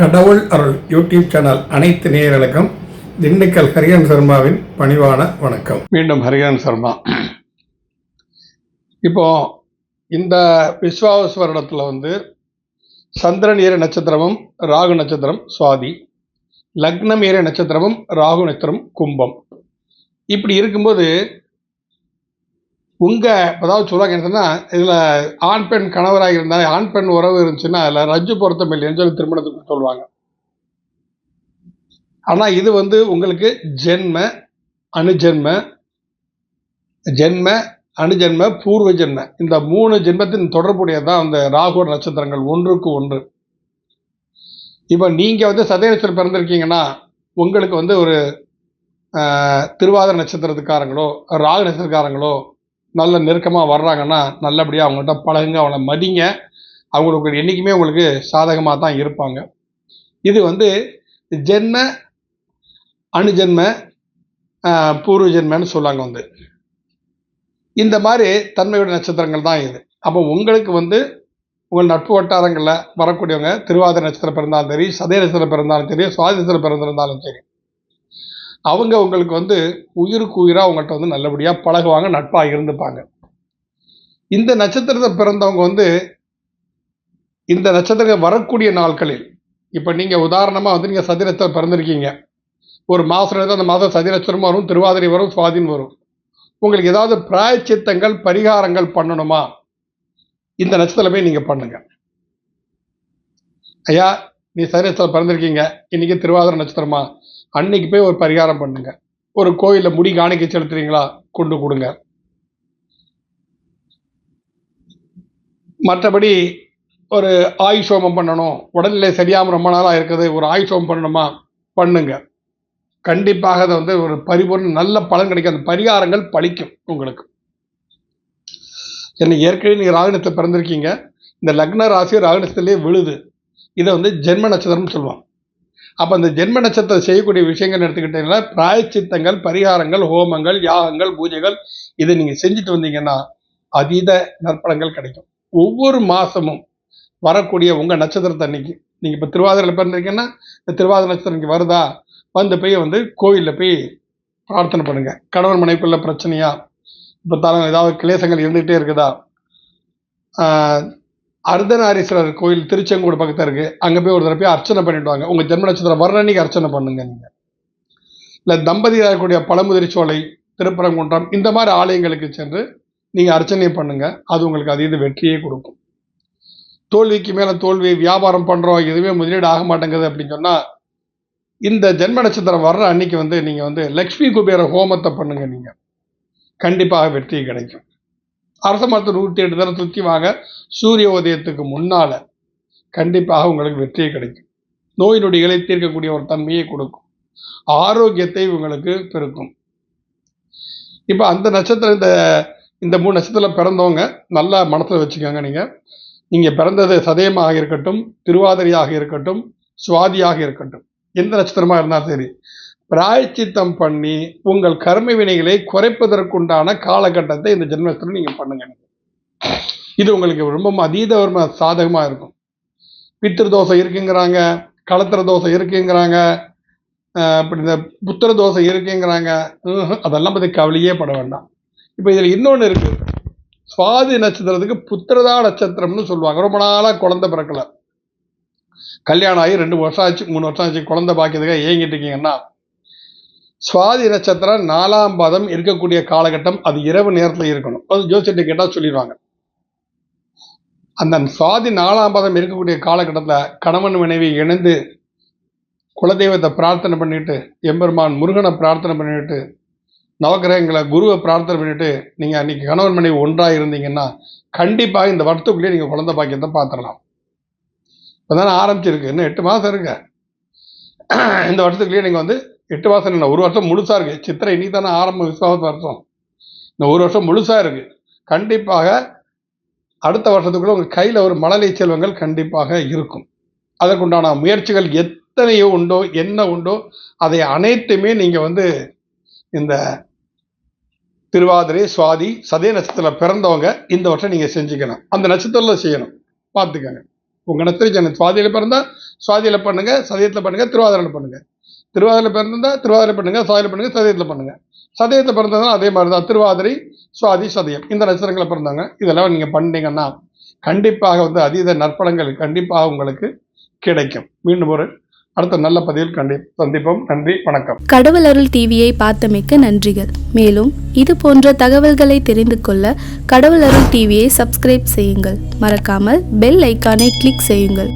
கடவுள் அருள் YouTube channel அனைத்து நேயர்களுக்கும் திண்டுக்கல் ஹரியன் சர்மாவின் பணிவான வணக்கம். மீண்டும் ஹரியன் சர்மா. இப்போ இந்த விஸ்வாவஸ் வருடத்தில் வந்து சந்திரன் ஏற நட்சத்திரமும் ராகு நட்சத்திரம் சுவாதி லக்னம் ஏற நட்சத்திரமும் ராகு நட்சத்திரம் கும்பம். இப்படி இருக்கும்போது உங்கள் அதாவது சொல்லுவாங்க என்ன இதில் ஆண் பெண் கணவராக இருந்தால் ஆண் பெண் உறவு இருந்துச்சுன்னா அதில் ரஜ்ஜு பொருத்தம் இல்லைன்னு சொல்லி திருமணத்துக்கு சொல்லுவாங்க. ஆனால் இது வந்து உங்களுக்கு ஜென்ம அணுஜென்ம ஜென்ம அணுஜென்ம பூர்வ ஜென்ம. இந்த மூணு ஜென்மத்தின் தொடர்புடையதான் அந்த ராகு நட்சத்திரங்கள் ஒன்றுக்கு ஒன்று. இப்போ நீங்கள் வந்து சதயத்தில் பிறந்திருக்கீங்கன்னா உங்களுக்கு வந்து ஒரு திருவாதிர நட்சத்திரத்துக்காரங்களோ ராகு நட்சத்திரக்காரங்களோ நல்ல நெருக்கமாக வர்றாங்கன்னா நல்லபடியாக அவங்கள்ட்ட பழகுங்க அவங்கள மதிங்க. அவங்களுக்கு என்றைக்குமே உங்களுக்கு சாதகமாக தான் இருப்பாங்க. இது வந்து ஜென்ம அணுஜென்ம பூர்வ ஜென்மன்னு சொல்லுவாங்க வந்து. இந்த மாதிரி தன்மையுடைய நட்சத்திரங்கள் தான் இது. அப்போ உங்களுக்கு வந்து உங்கள் நட்பு வட்டாரங்களில் வரக்கூடியவங்க திருவாதிரை நட்சத்திரம் பிறந்தாலும் சரி சதய நட்சத்திரம் பிறந்தாலும் சரி சுவாதி நட்சத்திரம் பிறந்திருந்தாலும் சரி அவங்க உங்களுக்கு வந்து உயிருக்கு உயிராக அவங்கள்ட்ட வந்து நல்லபடியாக பழகுவாங்க நட்பாக இருந்துப்பாங்க. இந்த நட்சத்திரத்தை பிறந்தவங்க வந்து இந்த நட்சத்திரம் வரக்கூடிய நாட்களில் இப்போ நீங்கள் உதாரணமாக வந்து நீங்கள் சதி பிறந்திருக்கீங்க. ஒரு மாதம் இருந்தால் அந்த மாதம் சதிரச்சரம் வரும் திருவாதிரை வரும் சுவாதின் வரும். உங்களுக்கு ஏதாவது பிராயச்சித்தங்கள் பரிகாரங்கள் பண்ணணுமா? இந்த நட்சத்திரம் போய் நீங்கள் பண்ணுங்க. ஐயா நீ சதிரத்தில் பிறந்திருக்கீங்க இன்னைக்கு திருவாதிரை நட்சத்திரமா? அன்னைக்கு போய் ஒரு பரிகாரம் பண்ணுங்க. ஒரு கோயிலில் முடி காணிக்கை செலுத்துறீங்களா? கொண்டு கொடுங்க. மற்றபடி ஒரு ஆயுஷ் ஹோமம் பண்ணணும். உடல்நிலை சரியாமல் ரொம்ப நாளாக இருக்குது. ஒரு ஆயுஷ் ஹோமம் பண்ணணுமா? பண்ணுங்க. கண்டிப்பாக அதை வந்து ஒரு பரிபூர்ண நல்ல பலன் கிடைக்கும். அந்த பரிகாரங்கள் பழிக்கும் உங்களுக்கு. என்ன ஏற்கனவே நீங்கள் ராகணத்தில் பிறந்திருக்கீங்க. இந்த லக்ன ராசி ராகணத்திலே விழுது. இதை வந்து ஜென்ம நட்சத்திரம்னு சொல்லுவாங்க. அப்போ அந்த ஜென்ம நட்சத்திரம் செய்யக்கூடிய விஷயங்கள் எடுத்துக்கிட்டீங்கன்னா பிராயச்சித்தங்கள் பரிகாரங்கள் ஹோமங்கள் யாகங்கள் பூஜைகள் இதை நீங்கள் செஞ்சுட்டு வந்தீங்கன்னா அதீத நற்பலங்கள் கிடைக்கும். ஒவ்வொரு மாதமும் வரக்கூடிய உங்கள் நட்சத்திரத்தை அன்னைக்கு நீங்கள் இப்போ திருவாதிரையில் பிறந்திருக்கீங்கன்னா இந்த திருவாதிரை நட்சத்திரம் இங்கே வருதா? வந்து போய் வந்து கோவிலில் போய் பிரார்த்தனை பண்ணுங்கள் கணவன் மனைவிக்குள்ள பிரச்சனையா? இப்போ தரம் ஏதாவது கிளேசங்கள் இருந்துகிட்டே இருக்குதா? அர்த்தநாரீஸ்வரர் கோயில் திருச்செங்கோடு பக்கத்தில் இருக்குது அங்கே போய் ஒரு தடவை போய் அர்ச்சனை பண்ணிட்டு வாங்க. உங்கள் ஜென்ம நட்சத்திரம் வர்ணனைக்கு அர்ச்சனை பண்ணுங்க நீங்கள் இல்லை தம்பதியாக இருக்கக்கூடிய பழமுதிரி சோலை திருப்பரங்குன்றம் இந்த மாதிரி ஆலயங்களுக்கு சென்று நீங்கள் அர்ச்சனை பண்ணுங்கள் அது உங்களுக்கு அதீத வெற்றியே கொடுக்கும். தோல்விக்கு மேலே தோல்வி வியாபாரம் பண்ணுறோம் எதுவுமே முதலீடு ஆக மாட்டேங்குது அப்படின்னு சொன்னால் இந்த ஜென்ம நட்சத்திரம் வர்ற அன்னைக்கு வந்து நீங்கள் வந்து லக்ஷ்மி குபேர ஹோமத்தை பண்ணுங்கள் நீங்கள் கண்டிப்பாக வெற்றி கிடைக்கும். அரச மரத்தை நூற்றி எட்டு தடவை சுற்றி வாங்க சூரிய உதயத்துக்கு முன்னால கண்டிப்பாக உங்களுக்கு வெற்றியை கிடைக்கும். நோய் நொடிகளை தீர்க்கக்கூடிய ஒரு தன்மையை கொடுக்கும். ஆரோக்கியத்தை உங்களுக்கு பெருக்கும். இப்போ அந்த நட்சத்திரம் இந்த இந்த மூணு நட்சத்திரம் பிறந்தவங்க நல்லா மனசில் வச்சுக்கோங்க நீங்கள் நீங்கள் பிறந்தது சதயமாக இருக்கட்டும் திருவாதிரையாக இருக்கட்டும் சுவாதியாக இருக்கட்டும். எந்த நட்சத்திரமாக இருந்தாலும் சரி. பிராயச்சித்தம் பண்ணி உங்கள் கர்ம வினைகளை குறைப்பதற்குண்டான காலகட்டத்தை இந்த ஜென்மத்தில் நீங்கள் பண்ணுங்க இது உங்களுக்கு ரொம்ப அதீத சாதகமாக இருக்கும். பித்திரு தோசை இருக்குங்கிறாங்க களத்திர தோசை இருக்குங்கிறாங்க அப்படி இந்த புத்திர தோசை இருக்குங்கிறாங்க அதெல்லாம் பற்றி கவலையே பட வேண்டாம். இப்போ இதில் இன்னொன்று இருக்குது சுவாதி நட்சத்திரத்துக்கு புத்திரதா நட்சத்திரம்னு சொல்லுவாங்க. ரொம்ப நாளாக குழந்த பிறக்கல. கல்யாணம் ஆகி ரெண்டு வருஷம் ஆச்சு மூணு வருஷம் ஆச்சு குழந்தை பாக்கியதுக்காக ஏங்கிட்டு இருக்கீங்கன்னா சுவாதி நட்சத்திரம் நாலாம் பாதம் இருக்கக்கூடிய காலகட்டம் அது இரவு நேரத்தில் இருக்கணும். அது ஜோசியத்தை கேட்டால் சொல்லிடுவாங்க. அந்த சுவாதி நாலாம் பாதம் இருக்கக்கூடிய காலகட்டத்தில் கணவன் மனைவி இணைந்து குலதெய்வத்தை பிரார்த்தனை பண்ணிட்டு எம்பெருமான் முருகனை பிரார்த்தனை பண்ணிட்டு நவக்கிரகங்களை குருவை பிரார்த்தனை பண்ணிட்டு நீங்கள் அன்றைக்கி கணவன் மனைவி ஒன்றாக இருந்தீங்கன்னா கண்டிப்பாக இந்த வருத்தக்குள்ளேயே நீங்கள் குழந்தை பாக்கியத்தை பார்த்துடலாம். இப்போதானே ஆரம்பிச்சிருக்கு. இன்னும் எட்டு மாதம் இருக்கு. இந்த வருஷத்துக்குள்ளேயே நீங்கள் வந்து எட்டு மாதம் இல்லை ஒரு வருஷம் முழுசாக இருக்குது சித்திரை இன்னைக்கு தானே ஆரம்ப விசுவாச வருஷம். இந்த ஒரு வருஷம் முழுசாக இருக்குது கண்டிப்பாக அடுத்த வருஷத்துக்குள்ள உங்கள் கையில் ஒரு மழலை செல்வங்கள் கண்டிப்பாக இருக்கும். அதற்குண்டான முயற்சிகள் எத்தனையோ உண்டோ என்ன உண்டோ அதை அனைத்துமே நீங்கள் வந்து இந்த திருவாதிரை சுவாதி சதய நட்சத்திரத்தில் பிறந்தவங்க இந்த வருஷம் நீங்கள் செஞ்சுக்கணும். அந்த நட்சத்திரத்தில் செய்யணும். பார்த்துக்கங்க. உங்கள் நத்திரிச்சனை சுவாதியில் பிறந்தால் சுவாதியில் பண்ணுங்கள் சதயத்தில் பண்ணுங்கள் திருவாதிரையில் பண்ணுங்கள் திருவாதிரையில் பிறந்திருந்தா திருவாதிரை பண்ணுங்க சாதியில் பண்ணுங்க சதயத்தில் பண்ணுங்க. சதயத்தில் பிறந்ததுனா அதே மாதிரி தான் திருவாதிரை சுவாதி சதயம். இந்த நட்சத்திரங்களை பிறந்தாங்க. இதெல்லாம் நீங்கள் பண்ணீங்கன்னா கண்டிப்பாக வந்து அதீத நற்பலங்கள் கண்டிப்பாக உங்களுக்கு கிடைக்கும். மீண்டும் ஒரு அடுத்த நல்ல பதிவில் கண்டி சந்திப்போம். நன்றி வணக்கம். கடவுள் அருள் டிவியை பார்த்தமைக்க நன்றிகள். மேலும் இது போன்ற தகவல்களை தெரிந்து கொள்ள கடவுள் அருள் டிவியை சப்ஸ்கிரைப் செய்யுங்கள். மறக்காமல் பெல் ஐக்கானை கிளிக் செய்யுங்கள்.